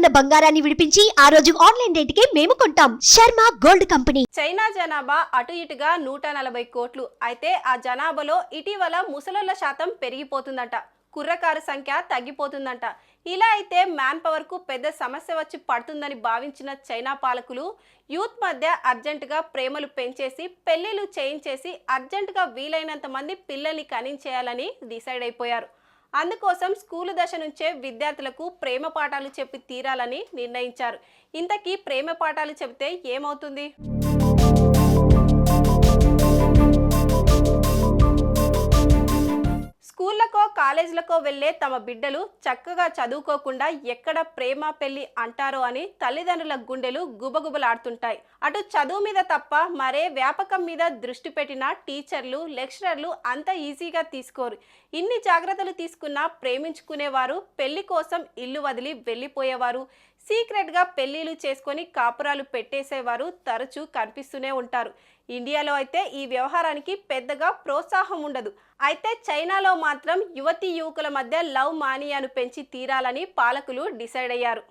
ఉన్న బంగారాన్ని విడిపించి ఆ రోజు ఆన్లైన్ రేటుకే మేము కొంటాం. Sharma gold company. చైనా జనాభా అటు ఇటుగా నూట నలభై కోట్లు. అయితే ఆ జనాభాలో ఇటీవల ముసలుల శాతం పెరిగిపోతుందట. కుర్రకారు సంఖ్య తగ్గిపోతుందంట. ఇలా అయితే మ్యాన్ పవర్కు పెద్ద సమస్య వచ్చి పడుతుందని భావించిన చైనా పాలకులు యూత్ మధ్య అర్జెంటుగా ప్రేమలు పెంచేసి పెళ్ళిళ్ళు చేయించేసి అర్జెంటుగా వీలైనంత మంది పిల్లల్ని కనించేయాలని డిసైడ్ అయిపోయారు. అందుకోసం స్కూలు దశ నుంచే విద్యార్థులకు ప్రేమ పాఠాలు చెప్పి తీరాలని నిర్ణయించారు. ఇంతకీ ప్రేమ పాఠాలు చెబితే ఏమవుతుంది? కాలేజీలకో వెళ్ళే తమ బిడ్డలు చక్కగా చదువుకోకుండా ఎక్కడ ప్రేమ పెళ్ళి అంటారో అని తల్లిదండ్రుల గుండెలు గుబగుబలాడుతుంటాయి. అటు చదువు మీద తప్ప మరే వ్యాపకం మీద దృష్టి పెట్టిన టీచర్లు లెక్చరర్లు అంత ఈజీగా తీసుకోరు. ఇన్ని జాగ్రత్తలు తీసుకున్నా ప్రేమించుకునేవారు పెళ్ళి కోసం ఇల్లు వదిలి వెళ్ళిపోయేవారు. సీక్రెట్గా పెళ్ళిళ్ళు చేసుకొని కాపురాలు పెట్టేసేవారు తరచూ కనిపిస్తూనే ఉంటారు. ఇండియాలో అయితే ఈ వ్యవహారానికి పెద్దగా ప్రోత్సాహం ఉండదు. అయితే చైనాలో మాత్రం యువతి యువకుల మధ్య లవ్ మానియాను పెంచి తీరాలని పాలకులు డిసైడ్ అయ్యారు.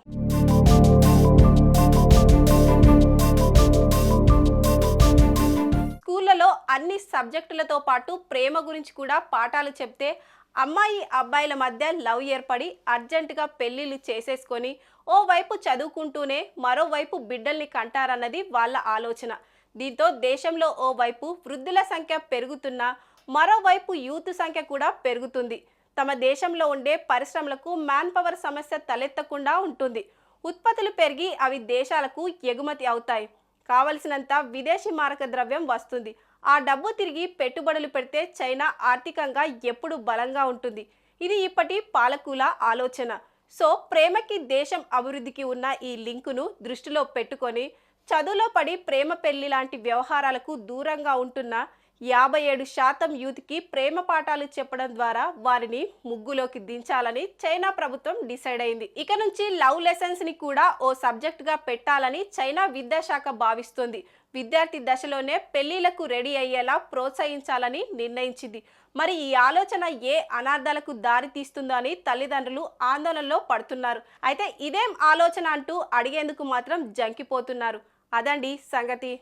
స్కూళ్ళలో అన్ని సబ్జెక్టులతో పాటు ప్రేమ గురించి కూడా పాఠాలు చెప్తే అమ్మాయి అబ్బాయిల మధ్య లవ్ ఏర్పడి అర్జెంటుగా పెళ్ళిళ్ళు చేసేసుకొని ఓవైపు చదువుకుంటూనే మరోవైపు బిడ్డల్ని కంటారన్నది వాళ్ళ ఆలోచన. దీంతో దేశంలో ఓవైపు వృద్ధుల సంఖ్య పెరుగుతున్నా మరోవైపు యూత్ సంఖ్య కూడా పెరుగుతుంది. తమ దేశంలో ఉండే పరిశ్రమలకు మ్యాన్ పవర్ సమస్య తలెత్తకుండా ఉంటుంది. ఉత్పత్తులు పెరిగి అవి దేశాలకు ఎగుమతి అవుతాయి. కావలసినంత విదేశీ మారక ద్రవ్యం వస్తుంది. ఆ డబ్బు తిరిగి పెట్టుబడులు పెడితే చైనా ఆర్థికంగా ఎప్పుడు బలంగా ఉంటుంది. ఇది ఇప్పటి పాలకుల ఆలోచన. సో ప్రేమకి దేశం అభివృద్ధికి ఉన్న ఈ లింకును దృష్టిలో పెట్టుకొని చదువులో పడి ప్రేమ పెళ్ళి లాంటి వ్యవహారాలకు దూరంగా ఉంటున్న యాభై ఏడు శాతం యూత్కి ప్రేమ పాఠాలు చెప్పడం ద్వారా వారిని ముగ్గులోకి దించాలని చైనా ప్రభుత్వం డిసైడ్ అయింది. ఇక నుంచి లవ్ లెసన్స్ని కూడా ఓ సబ్జెక్టుగా పెట్టాలని చైనా విద్యాశాఖ భావిస్తోంది. విద్యార్థి దశలోనే పెళ్ళిళ్ళకు రెడీ అయ్యేలా ప్రోత్సహించాలని నిర్ణయించింది. మరి ఈ ఆలోచన ఏ అనార్థాలకు దారి తీస్తుందో అని తల్లిదండ్రులు ఆందోళనలో పడుతున్నారు. అయితే ఇదేం ఆలోచన అంటూ అడిగేందుకు మాత్రం జంకిపోతున్నారు. అదండి సంగతి.